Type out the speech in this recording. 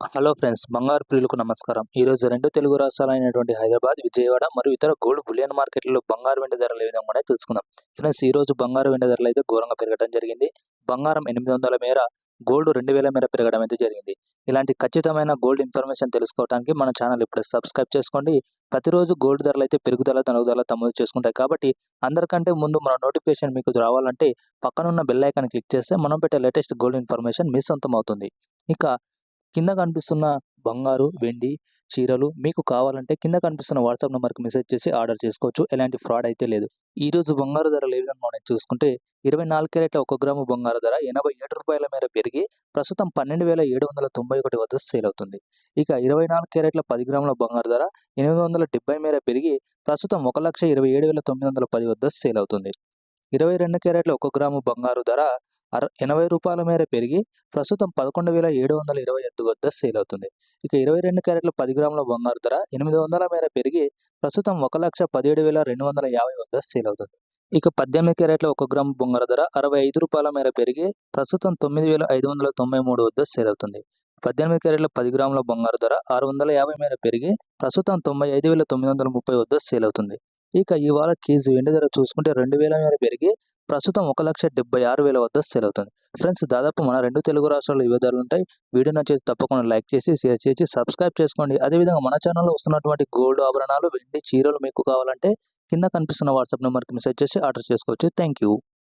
Hello friends బంగారు ప్రియులకు నమస్కారం. ఈ రోజు రెండు తెలుగు రాష్ట్రాలైనటువంటి హైదరాబాద్ విజయవాడ మరియు ఇతర గోల్డ్ బులియన్ మార్కెట్లలో బంగారు వెండి ధరలు ఏ విధంగా తెలుసుకుందాం. ఫ్రెండ్స్ ఈ రోజు బంగారు వెండి ధరలు అయితే ఘోరంగా పెరగడం జరిగింది. బంగారం ఎనిమిది వందల మేర గోల్డ్ రెండు వేల మేర పెరగడం అయితే జరిగింది. ఇలాంటి ఖచ్చితమైన గోల్డ్ ఇన్ఫర్మేషన్ తెలుసుకోవడానికి మన ఛానల్ ఇప్పుడే సబ్స్క్రైబ్ చేసుకోండి. ప్రతిరోజు గోల్డ్ ధరలు అయితే పెరుగుదల తనుగుదల తమదు చేసుకుంటాయి కాబట్టి అందరికంటే ముందు మన నోటిఫికేషన్ మీకు రావాలంటే పక్కనున్న బెల్ ఐకాన్ క్లిక్ చేస్తే మనం పెట్టే లేటెస్ట్ గోల్డ్ ఇన్ఫర్మేషన్ మీ సొంతం అవుతుంది. ఇక కింద కనిపిస్తున్న బంగారు వెండి చీరలు మీకు కావాలంటే కింద కనిపిస్తున్న వాట్సాప్ నెంబర్కి మెసేజ్ చేసి ఆర్డర్ చేసుకోవచ్చు. ఎలాంటి ఫ్రాడ్ అయితే లేదు. ఈ రోజు బంగారు ధరలు ఏ విధంగా మనం చూసుకుంటే ఇరవై నాలుగు క్యారెట్ల ఒక గ్రాము బంగారు ధర ఎనభై ఏడు రూపాయల మేర పెరిగి ప్రస్తుతం పన్నెండు వేల ఏడు వందల తొంభై ఒకటి వద్ద సేల్ అవుతుంది. ఇక ఇరవై నాలుగు క్యారెట్ల పది గ్రాముల బంగారు ధర ఎనిమిది వందల డెబ్బై మేర పెరిగి ప్రస్తుతం ఒక లక్ష ఇరవై ఏడు వేల తొమ్మిది వందల పది వద్ద సేల్ అవుతుంది. ఇరవై రెండు క్యారెట్ల ఒక గ్రాము బంగారు ధర అర ఎనభై రూపాయల మేర పెరిగి ప్రస్తుతం పదకొండు వేల ఏడు వందల ఇరవై ఐదు వద్ద సేల్ అవుతుంది. ఇక ఇరవై రెండు క్యారెట్ల పది గ్రాముల బంగారు ధర ఎనిమిది వందల మేర పెరిగి ప్రస్తుతం ఒక లక్ష పదిహేడు వేల రెండు వందల యాభై వద్ద సేల్ అవుతుంది. ఇక పద్దెనిమిది క్యారెట్ల ఒక గ్రాము బంగారు ధర అరవై ఐదు రూపాయల మేర పెరిగి ప్రస్తుతం తొమ్మిది వేల ఐదు వందల తొంభై మూడు వద్ద సేల్ అవుతుంది. పద్దెనిమిది క్యారెట్ల పది గ్రాముల బంగారు ధర ఆరు వందల యాభై మేర పెరిగి ప్రస్తుతం తొంభై ఐదు వేల తొమ్మిది వందల ముప్పై వద్ద సేల్ అవుతుంది. ఇక ఇవాళ కేజీ వెండి ధర చూసుకుంటే రెండు వేల మేర పెరిగి ప్రస్తుతం ఒక లక్ష డెబ్బై ఆరు వేల వద్ద సేల్ అవుతుంది. ఫ్రెండ్స్ దాదాపు మన రెండు తెలుగు రాష్ట్రాల్లో ఇవే ధరలు ఉంటాయి. వీడియో నచ్చేది తప్పకుండా లైక్ చేసి షేర్ చేసి సబ్స్క్రైబ్ చేసుకోండి. అదేవిధంగా మన ఛానల్లో వస్తున్నటువంటి గోల్డ్ ఆభరణాలు వెండి చీరలు మీకు కావాలంటే కింద కనిపిస్తున్న వాట్సాప్ నెంబర్కి మెసేజ్ చేసి ఆర్డర్ చేసుకోవచ్చు. Thank you